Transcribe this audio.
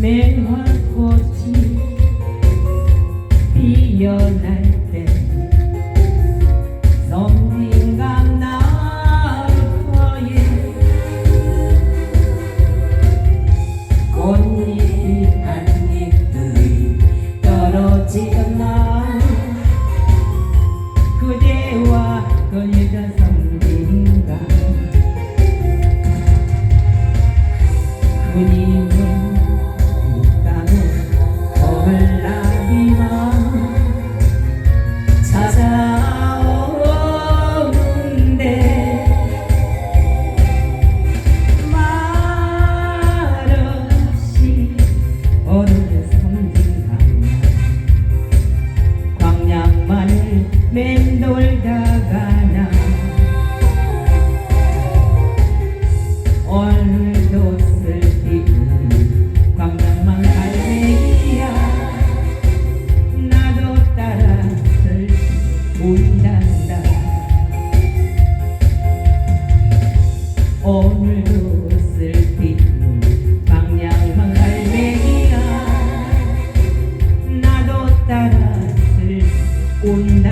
매화꽃이 피어날 때 섬진강 나루터에 꽃잎이 한 잎들이 떨어지던 날 그대와 그녀가 섬진강 그림을 오늘 섬진강 광양만을 맴돌다가나 오늘도 슬피는 광양만 갈매기야. 나도 따라 슬피 운단다. 오늘도 Коли